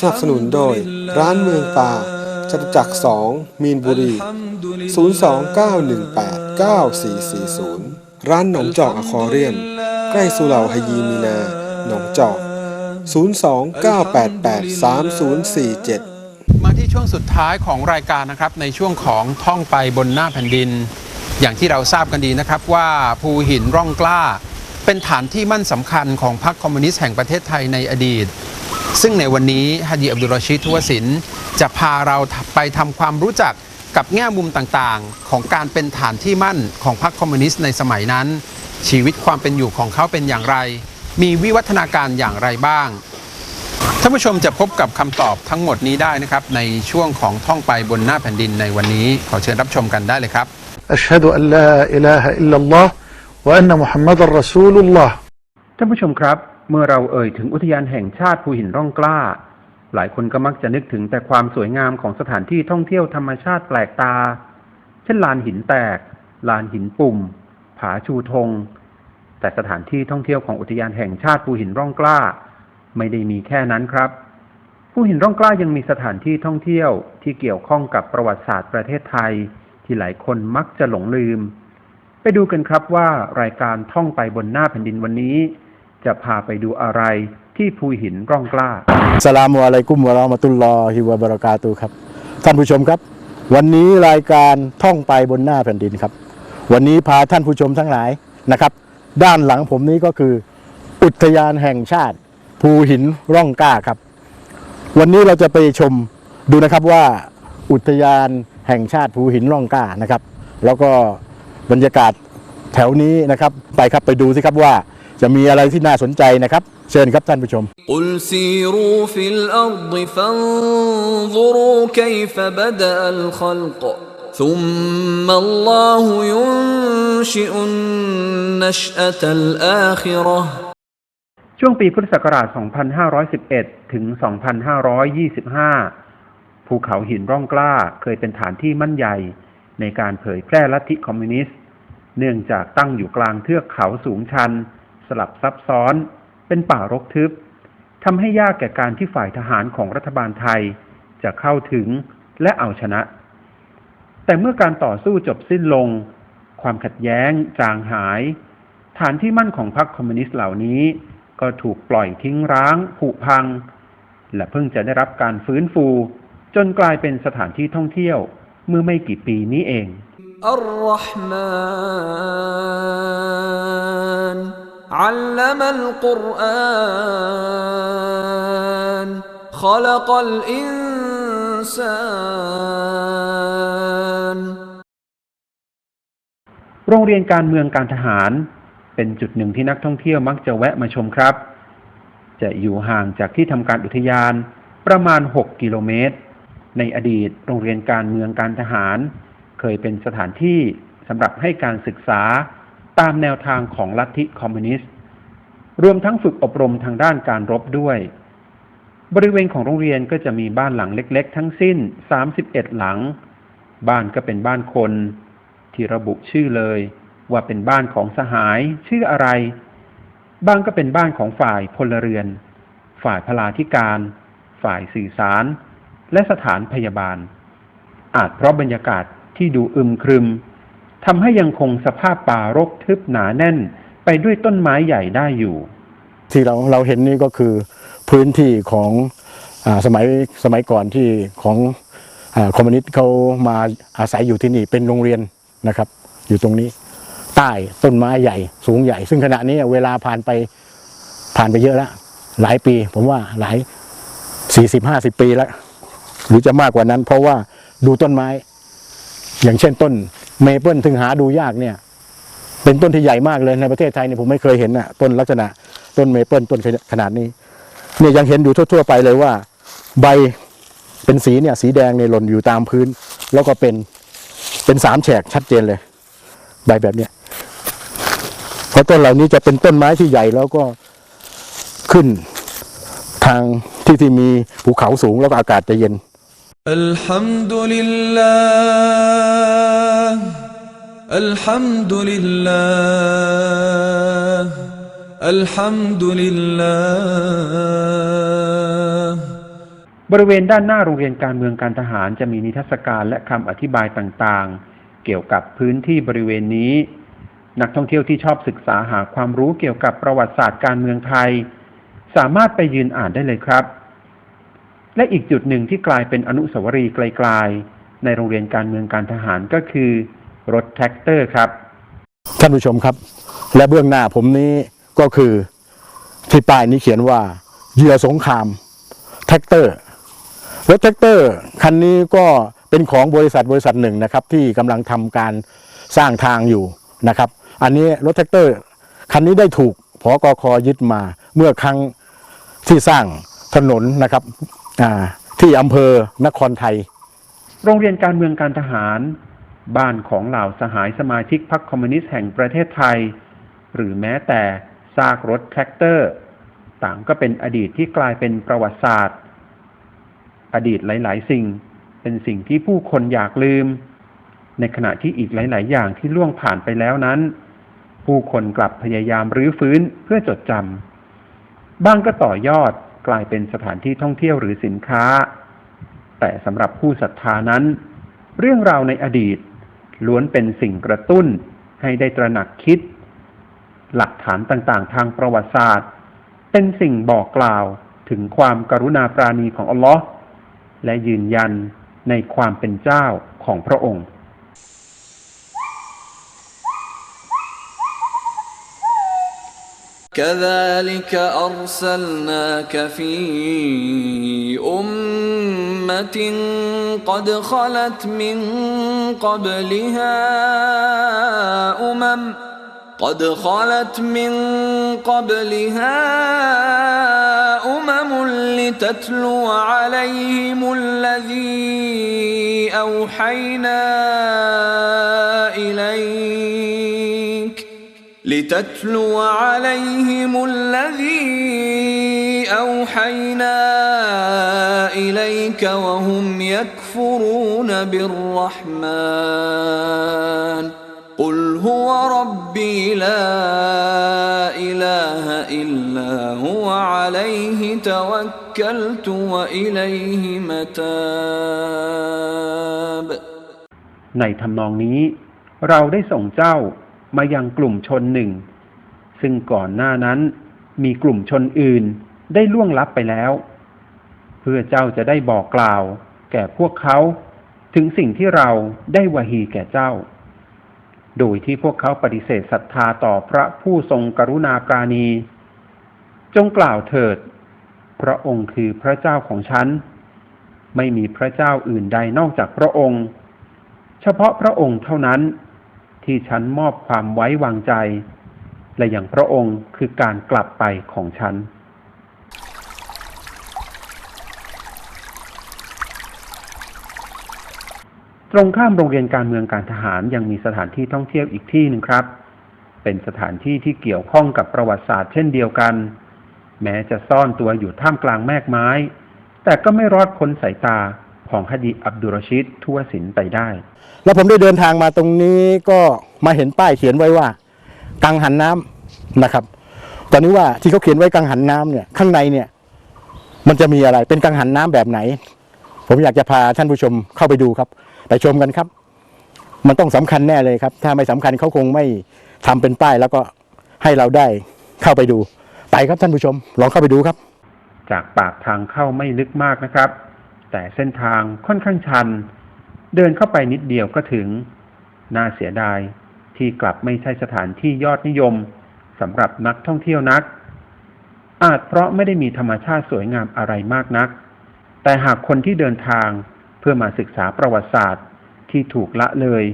สนับสนุนโดย ร้านเมืองป่าจตุจักรสองมีนบุรี 029189440 ร้านหนองจอกอคอเรียนใกล้สุเหร่าฮยีมีนา หนองจอก 029883047 มาที่ช่วงสุดท้ายของรายการนะครับ ในช่วงของท่องไปบนหน้าแผ่นดิน อย่างที่เราทราบกันดีนะครับว่าภูหินร่องกล้า เป็นฐานที่มั่นสำคัญของพรรคคอมมิวนิสต์แห่งประเทศไทยในอดีต ซึ่งในวันนี้ฮาดีอับดุลรอชิดทุวสินจะพาเราไปทำความรู้จักกับแง่มุมต่างๆ ของการเป็นฐานที่มั่นของพรรคคอมมิวนิสต์ในสมัยนั้น ชีวิตความเป็นอยู่ของเขาเป็นอย่างไร มีวิวัฒนาการอย่างไรบ้าง ท่านผู้ชมจะพบกับคำตอบทั้งหมดนี้ได้นะครับ ในช่วงของท่องไปบนหน้าแผ่นดินในวันนี้ ขอเชิญรับชมกันได้เลยครับ أشهد أن لا إله إلا الله وأن محمد رسول الله ท่านผู้ชมครับ เมื่อเราเอ่ยถึงอุทยานแห่งชาติภูหินร่องกล้า หลายคนก็มักจะนึกถึงแต่ความสวยงามของสถานที่ท่องเที่ยวธรรมชาติแปลกตา เช่นลานหินแตก ลานหินปุ่ม ผาชูธง แต่สถานที่ท่องเที่ยวของอุทยานแห่งชาติภูหินร่องกล้า ไม่ได้มีแค่นั้นครับ ภูหินร่องกล้ายังมีสถานที่ท่องเที่ยวที่เกี่ยวข้องกับประวัติศาสตร์ประเทศไทย ที่หลายคนมักจะหลงลืม ไปดูกันครับว่ารายการท่องไปบนหน้าแผ่นดินวันนี้ จะพาไปดูอะไรที่ภูหินร่องกล้าสลามุอะลัยกุมวะเราะมะตุลลอฮิวะบะเราะกาตุครับท่านผู้ชมครับ วันนี้รายการท่องไปบนหน้าแผ่นดินครับ วันนี้พาท่านผู้ชมทั้งหลายนะครับ ด้านหลังผมนี้ก็คือ อุทยานแห่งชาติ ภูหินร่องกล้าครับ วันนี้เราจะไปชมดูนะครับว่า อุทยานแห่งชาติภูหินร่องกล้านะครับ แล้วก็ บรรยากาศแถวนี้นะครับไปครับไปดูสิครับว่าจะมีอะไรที่น่าสนใจนะครับ เชิญครับท่านผู้ชม قل سيروا في الأرض فانظروا كيف بدأ الخلق ثم الله ينشئ النشأة الآخرة ช่วงปีพุทธศักราช 2511 ถึง 2525 ภูเขาหินร่องกล้าเคยเป็นฐานที่มั่นใหญ่ ในการเผยแพร่ลัทธิคอมมิวนิสต์ เนื่องจากตั้งอยู่กลางเทือกเขาสูงชัน สลับซับซ้อน เป็นป่ารกทึบทำให้ยากแก่การที่ฝ่ายทหารของรัฐบาลไทย จะเข้าถึงและเอาชนะ แต่เมื่อการต่อสู้จบสิ้นลง ความขัดแย้ง จางหาย ฐานที่มั่นของพรรคคอมมิวนิสต์เหล่านี้ ก็ถูกปล่อยทิ้งร้างผุพัง และเพิ่งจะได้รับการฟื้นฟู จนกลายเป็นสถานที่ท่องเที่ยวเมื่อไม่กี่ปีนี้เอง الرحمن علم القرآن خلق الإنسان โรงเรียนการเมืองการทหาร เป็นจุดหนึ่งที่นักท่องเที่ยวมักจะแวะมาชมครับ จะอยู่ห่างจากที่ทำการอุทยานประมาณ 6 กิโลเมตร ในอดีตโรงเรียนการเมืองการทหาร เคยเป็นสถานที่สำหรับให้การศึกษาตามแนวทางของลัทธิคอมมิวนิสต์ รวมทั้งฝึกอบรมทางด้านการรบด้วย บริเวณของโรงเรียนก็จะมีบ้านหลังเล็ก ๆ ทั้งสิ้น 31 หลัง บ้านก็เป็นบ้านคน ที่ระบุชื่อเลย ว่าเป็นบ้านของสหายชื่ออะไร บ้างก็เป็นบ้านของฝ่ายพลเรือน ฝ่ายพลาธิการ ฝ่ายสื่อสาร และสถานพยาบาล อาจเพราะบรรยากาศ ที่ดูอึมครึมทำให้ยังคงสภาพป่ารกทึบหนาแน่นไปด้วยต้นไม้ใหญ่ได้อยู่ ที่เราเราเห็นนี่ก็คือพื้นที่ของอสมัยสมัยก่อนที่ของอคอมมิวนิสต์เขามาอาศัยอยู่ที่นี่เป็นโรงเรียนนะครับ อยู่ตรงนี้ ใต้ต้นไม้ใหญ่ สูงใหญ่ ซึ่งขณะนี้เวลาผ่านไปผ่านไปเยอะแล้วหลายปี ผมว่าหลายสี่สิบห้าสิบปีแล้ว หรือจะมากกว่านั้น เพราะว่าดูต้นไม้ อย่างเช่นต้นเมเปิลถึงหาดูยากเนี่ย เป็นต้นที่ใหญ่มากเลยในประเทศไทยเนี่ยผมไม่เคยเห็นน่ะต้นลักษณะต้นเมเปิลต้นขนาดนี้เนี่ยยังเห็นอยู่ทั่ว ๆ ไปเลยว่า ใบเป็นสีเนี่ย สีแดงเนี่ยหล่นอยู่ตามพื้น แล้วก็เป็นเป็นสามแฉกชัดเจนเลย ใบแบบเนี้ยเพราะต้นเหล่านี้จะเป็นต้นไม้ที่ใหญ่แล้วก็ขึ้นทางที่ที่มีภูเขาสูงแล้วก็อากาศจะเย็น الحمد لله الحمد لله الحمد لله บริเวณด้านหน้าโรงเรียนการเมืองการทหารจะมีนิทรรศการและคำอธิบายต่างๆ เกี่ยวกับพื้นที่บริเวณนี้ นักท่องเที่ยวที่ชอบศึกษาหาความรู้เกี่ยวกับประวัติศาสตร์การเมืองไทย สามารถไปยืนอ่านได้เลยครับ และอีกจุดหนึ่งที่กลายเป็นอนุสาวรีย์ไกลๆ ในโรงเรียนการเมืองการทหารก็คือรถแท็กเตอร์ครับ ท่านผู้ชมครับ และเบื้องหน้าผมนี้ก็คือที่ป้ายนี้เขียนว่าเหยื่อสงครามแท็กเตอร์รถแท็กเตอร์คันนี้ก็เป็นของบริษัทบริษัทหนึ่งนะครับ ที่กำลังทำการสร้างทางอยู่นะครับ อันนี้รถแท็กเตอร์คันนี้ได้ถูกพอกคยึดมาเมื่อครั้งที่สร้างถนนนะครับ ที่อำเภอนครไทย โรงเรียนการเมืองการทหาร บ้านของเหล่าสหายสมาชิกพรรคคอมมิวนิสต์แห่งประเทศไทย หรือแม้แต่ซากรถแทรกเตอร์ ต่างก็เป็นอดีตที่กลายเป็นประวัติศาสตร์ อดีตหลาย ๆ สิ่งเป็นสิ่งที่ผู้คนอยากลืม ในขณะที่อีกหลาย ๆ อย่างที่ล่วงผ่านไปแล้วนั้น ผู้คนกลับพยายามรื้อฟื้นเพื่อจดจำบ้างก็ต่อยอด กลายเป็นสถานที่ท่องเที่ยวหรือสินค้า แต่สำหรับผู้ศรัทธานั้น เรื่องราวในอดีต ล้วนเป็นสิ่งกระตุ้นให้ได้ตระหนักคิด หลักฐานต่างๆ ทางประวัติศาสตร์ เป็นสิ่งบอกกล่าวถึงความกรุณาปราณีของอัลลอฮ์และยืนยันในความเป็นเจ้าของพระองค์ كذلك أرسلناك في أمة قد خلت من قبلها أمم قد خلت من قبلها أمم لتتلو عليهم الذي أوحينا لتتلو عليهم الذي أوحينا إليك وهم يكفرون بالرحمن قل هو ربي لا إله إلا هو عليه توكلت وإليه متاب ในทำนองนี้ เราได้ส่งเจ้า มายังกลุ่มชนหนึ่ง ซึ่งก่อนหน้านั้นมีกลุ่มชนอื่นได้ล่วงลับไปแล้ว เพื่อเจ้าจะได้บอกกล่าว แก่พวกเขาถึงสิ่งที่เราได้วาฮีแก่เจ้า โดยที่พวกเขาปฏิเสธศรัทธาต่อพระผู้ทรงกรุณาปราณี จงกล่าวเถิด พระองค์คือพระเจ้าของฉัน ไม่มีพระเจ้าอื่นใดนอกจากพระองค์ เฉพาะพระองค์เท่านั้น ที่ฉันมอบความไว้วางใจ และอย่างพระองค์คือการกลับไปของฉันตรงข้ามโรงเรียนการเมืองการทหารยังมีสถานที่ท่องเที่ยวอีกที่หนึ่งครับ เป็นสถานที่ที่เกี่ยวข้องกับประวัติศาสตร์เช่นเดียวกัน แม้จะซ่อนตัวอยู่ท่ามกลางแมกไม้ แต่ก็ไม่รอดพ้นสายตา ของฮดีอับดุลรชิดทั่วสินไปได้ แล้วผมได้เดินทางมาตรงนี้ก็มาเห็นป้ายเขียนไว้ว่า กังหันน้ำนะครับ ตอนนี้ว่าที่เขาเขียนไว้กังหันน้ำเนี่ยข้างในเนี่ย มันจะมีอะไรเป็นกังหันน้ำแบบไหน ผมอยากจะพาท่านผู้ชมเข้าไปดูครับ ไปชมกันครับ มันต้องสำคัญแน่เลยครับ ถ้าไม่สำคัญเขาคงไม่ทำเป็นป้ายแล้วก็ให้เราได้เข้าไปดู ไปครับท่านผู้ชม ลองเข้าไปดูครับ จากปากทางเข้าไม่ลึกมากนะครับ แต่เส้นทางค่อนข้างชัน เดินเข้าไปนิดเดียวก็ถึง น่าเสียดายที่กลับไม่ใช่สถานที่ยอดนิยมสำหรับนักท่องเที่ยวนัก อาจเพราะไม่ได้มีธรรมชาติสวยงามอะไรมากนัก แต่หากคนที่เดินทางเพื่อมาศึกษาประวัติศาสตร์ที่ถูกละเลย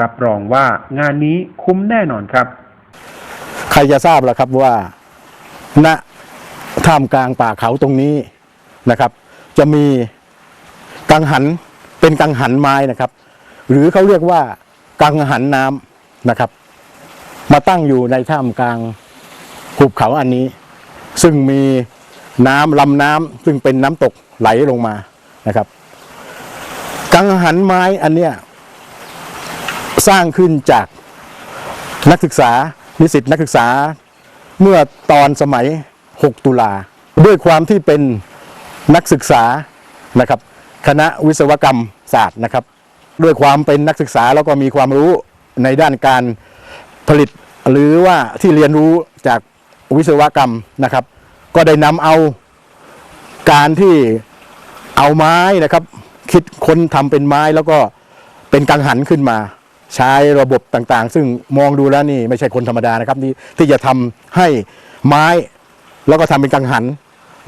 รับรองว่างานนี้คุ้มแน่นอนครับ ใครจะทราบล่ะครับว่าณท่ามกลางป่าเขาตรงนี้นะครับ จะมี กังหันเป็นกังหันไม้นะครับ หรือเขาเรียกว่ากังหันน้ำนะครับ มาตั้งอยู่ในท่ามกลางหุบเขาอันนี้ ซึ่งมีน้ำลำน้ำซึ่งเป็นน้ำตกไหลลงมานะครับ กังหันไม้อันเนี้ยสร้างขึ้นจากนักศึกษานิสิตนักศึกษาเมื่อตอนสมัย 6 ตุลา ด้วยความที่เป็นนักศึกษานะครับ คณะวิศวกรรมศาสตร์นะครับ ด้วยความเป็นนักศึกษาแล้วก็มีความรู้ในด้านการผลิต หรือว่าที่เรียนรู้จากวิศวกรรมนะครับ ก็ได้นำเอาการที่เอาไม้นะครับ คิดค้นทำเป็นไม้แล้วก็เป็นกังหันขึ้นมา ใช้ระบบต่างๆ ซึ่งมองดูแล้วนี่ไม่ใช่คนธรรมดานะครับที่ที่จะทำให้ไม้แล้วก็ทำเป็นกังหัน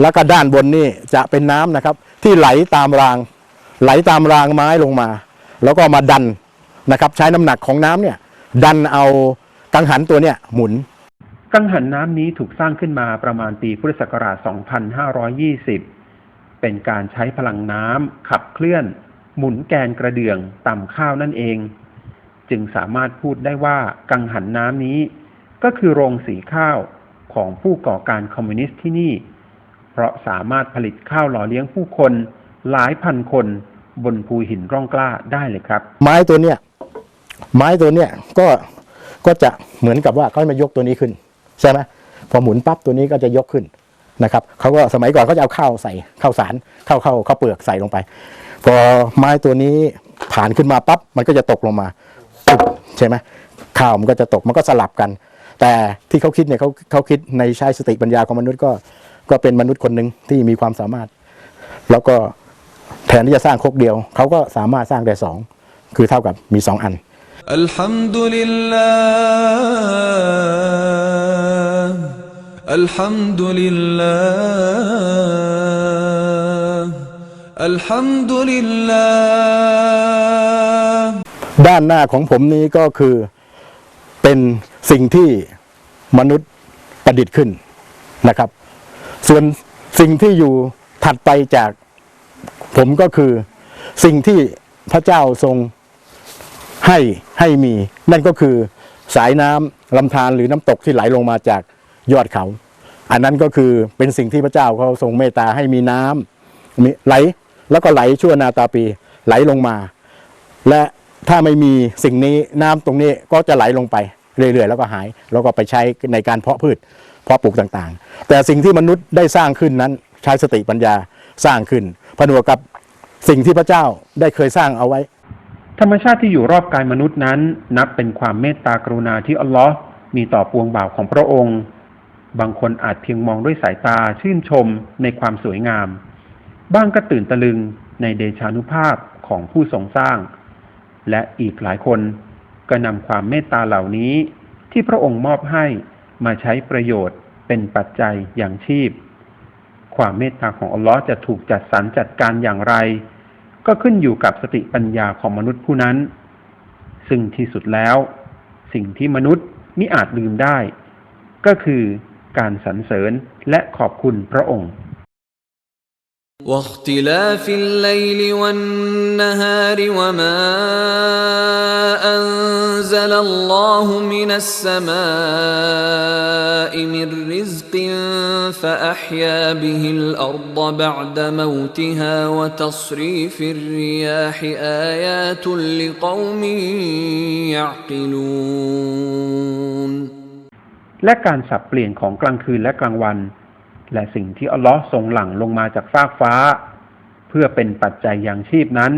แล้วก็ด้านบนนี่จะเป็นน้ำนะครับ ที่ไหลตามราง ไหลตามรางไม้ลงมา แล้วก็มาดันนะครับ ใช้น้ำหนักของน้ำเนี่ย ดันเอากังหันตัวเนี่ยหมุน กังหันน้ำนี้ถูกสร้างขึ้นมาประมาณปีพุทธศักราช 2520 เป็นการใช้พลังน้ำขับเคลื่อน หมุนแกนกระเดื่องต่ำข้าวนั่นเอง จึงสามารถพูดได้ว่ากังหันน้ำนี้ ก็คือโรงสีข้าวของผู้ก่อการคอมมิวนิสต์ที่นี่ เพราะสามารถผลิตข้าวหล่อเลี้ยงผู้คนหลายพันคนบนภูหินร่องกล้าได้เลยครับ ไม้ตัวเนี้ยไม้ตัวเนี้ยก็ก็จะเหมือนกับว่าเขามายกตัวนี้ขึ้นใช่ไหมพอหมุนปั๊บตัวนี้ก็จะยกขึ้นนะครับเขาก็สมัยก่อนเขาจะเอาข้าวใส่ข้าวสารข้าวข้าวข้าวเปลือกใส่ลงไปพอไม้ตัวนี้ผ่านขึ้นมาปั๊บมันก็จะตกลงมาปึ๊บใช่ไหมข้าวมันก็จะตกมันก็สลับกัน แต่ที่เขาคิดเนี่ยเขาเขาคิดในใช้สติปัญญาของมนุษย์ก็ ก็เป็นมนุษย์คนหนึ่งที่มีความสามารถ แล้วก็แทนที่จะสร้างคกเดียว เขาก็สามารถสร้างได้สองคือเท่ากับมีสองอันอัลฮัมดุลิลลาห์อัลฮัมดุลิลลาห์อัลฮัมดุลิลลาห์ด้านหน้าของผมนี้ก็คือเป็นสิ่งที่มนุษย์ประดิษฐ์ขึ้นนะครับ ส่วนสิ่งที่อยู่ถัดไปจากผมก็คือสิ่งที่พระเจ้าทรงให้ให้มี นั่นก็คือสายน้ำลำธารหรือน้ำตกที่ไหลลงมาจากยอดเขา อันนั้นก็คือเป็นสิ่งที่พระเจ้าเขาทรงเมตตาให้มีน้ำมีไหลแล้วก็ไหลชั่วนาตาปีไหลลงมา และถ้าไม่มีสิ่งนี้น้ำตรงนี้ก็จะไหลลงไปเรื่อยๆ แล้วก็หาย แล้วก็ไปใช้ในการเพาะพืช เพาะปลูกต่างๆ แต่สิ่งที่มนุษย์ได้สร้างขึ้นนั้นใช้สติปัญญาสร้างขึ้น ผนวกกับสิ่งที่พระเจ้าได้เคยสร้างเอาไว้ ธรรมชาติที่อยู่รอบกายมนุษย์นั้น นับเป็นความเมตตากรุณาที่อัลลอฮ์มีต่อปวงบ่าวของพระองค์ บางคนอาจเพียงมองด้วยสายตาชื่นชมในความสวยงาม บ้างก็ตื่นตะลึงในเดชานุภาพของผู้ทรงสร้าง และอีกหลายคนก็นำความเมตตาเหล่านี้ที่พระองค์มอบให้ มาใช้ประโยชน์เป็นปัจจัยอย่างชีพ ความเมตตาของอัลลอฮ์จะถูกจัดสรรจัดการอย่างไร ก็ขึ้นอยู่กับสติปัญญาของมนุษย์ผู้นั้น ซึ่งที่สุดแล้ว สิ่งที่มนุษย์มิอาจลืมได้ ก็คือการสรรเสริญและขอบคุณพระองค์ واختلاف الليل والنهار وما أنزل الله من السماء من رزق فأحيا به الأرض بعد موتها وتصريف الرياح آيات لقوم يعقلون และการสับเปลี่ยนของกลางคืนและกลางวัน และสิ่งที่อัลลอฮ์ทรงหลั่งลงมาจากฟากฟ้า เพื่อเป็นปัจจัยยังชีพนั้น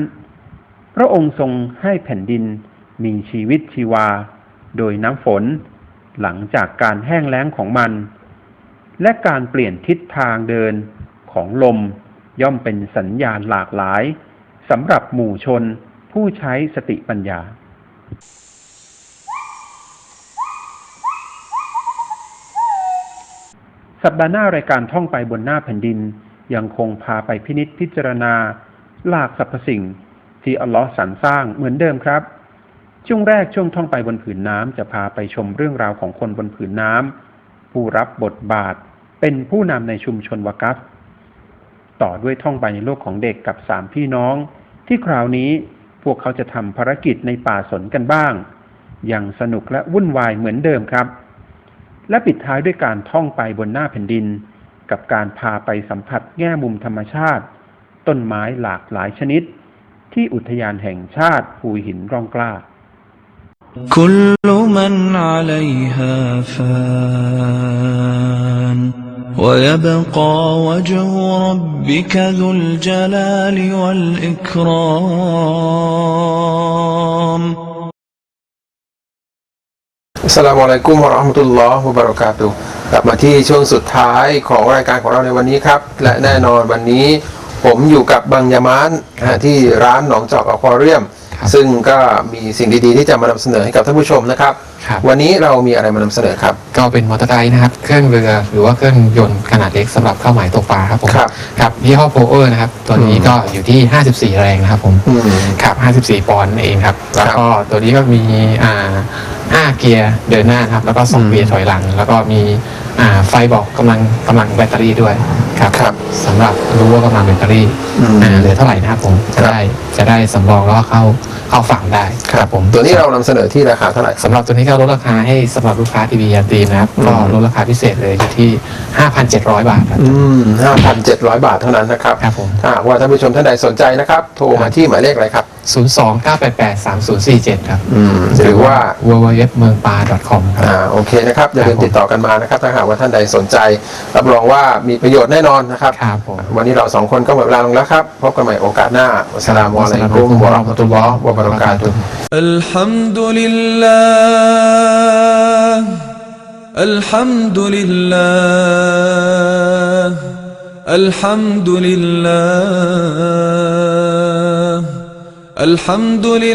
พระองค์ทรงให้แผ่นดินมีชีวิตชีวา โดยน้ำฝน หลังจากการแห้งแล้งของมัน และการเปลี่ยนทิศทางเดินของลมย่อมเป็นสัญญาณหลากหลายสำหรับหมู่ชนผู้ใช้สติปัญญา สัปดาห์หน้ารายการท่องไปบนหน้าแผ่นดิน ยังคงพาไปพินิษพิจารณา หลากสรรพสิ่ง ที่อัลลอฮ์สรรสร้างเหมือนเดิมครับ ช่วงแรกช่วงท่องไปบนผืนน้ำจะพาไปชมเรื่องราวของคนบนผืนน้ำผู้รับบทบาท เป็นผู้นำในชุมชนวากัฟต่อด้วยท่องไปในโลกของเด็กกับสามพี่น้อง ที่คราวนี้พวกเขาจะทำภารกิจในป่าสนกันบ้างอย่างสนุกและวุ่นวายเหมือนเดิมครับ และปิดท้ายด้วยการท่องไปบนหน้าแผ่นดิน กับการพาไปสัมผัสแง่มุมธรรมชาติ ต้นไม้หลากหลายชนิด ที่อุทยานแห่งชาติภูหินร่องกล้า كل من عليها فان ويبقى وجه ربك ذو الجلال والإكرام สสลามุอะลัยกุมวะเราะห์มะตุลลอฮ์วะบะเราะกาตุฮ์กลับมาที่ช่วงสุดท้ายของรายการของเราในวันนี้ครับ และแน่นอนวันนี้ ผมอยู่กับบังยามานอ่าที่ร้านหนองจอกอควาเรียม ซึ่งก็มีสิ่งดีๆ ที่จะมานำเสนอให้กับท่านผู้ชมนะครับ ครับวันนี้เรามีอะไรมานำเสนอครับ ก็เป็นมอเตอร์ไซค์นะครับ เครื่องเรือหรือว่าเครื่องยนต์ขนาดเล็กสำหรับเข้าหมายตกปลาครับผมครับครับยี่ห้อโพเออร์นะครับ ตัวนี้ก็อยู่ที่ 54 แรงนะครับผมอืมครับ 54 ปอนด์เองครับ แล้วก็ตัวนี้ก็มีอ่า5เกียร์เดินหน้านะครับ แล้วก็2เกียร์ถอยหลัง แล้วก็มีอ่าไฟบอกกำลังกำลังแบตเตอรี่ด้วย ครับครับสำหรับรู้ว่ากำลังแบตเตอรี่อืม อ่าเหลือเท่าไหร่นะครับผมจะครับได้จะได้สำรองแล้วก็เข้าเข้าฝั่งได้ครับผมตัวนี้เรานำเสนอที่ราคาเท่าไหร่สำหรับตัวนี้ก็ลดราคาให้สำหรับลูกค้าทีวียันตีมนะครับก็ลดราคาพิเศษเลยอยู่ที่ 5,700 บาทครับ อืมห้าพันเจ็ดร้อยบาทเท่านั้นนะครับครับผม ถ้าหากว่าท่านผู้ชมท่านใดสนใจนะครับ โทรมาที่หมายเลขอะไรครับ 029883047 ครับอืมหรือว่า www เมืองปลา .com ครับ อ่าโอเคนะครับอย่าลืมครับผมติดต่อกันมานะครับถ้าหากว่าท่านใดสนใจ รับรองว่ามีประโยชน์แน่นอนนอนนะครับรบวันนี้เราสองคนก็หมดเวลาลงแล้วครับ พบกันใหม่โอกาสหน้าสลามุอะลัยกุมวะเรามตุลลอฮ์วะบะเราะกาตุฮ์อัลฮัมดุลิลลาห์อัลฮัมดุลิลลารุลิาห์ดุลิ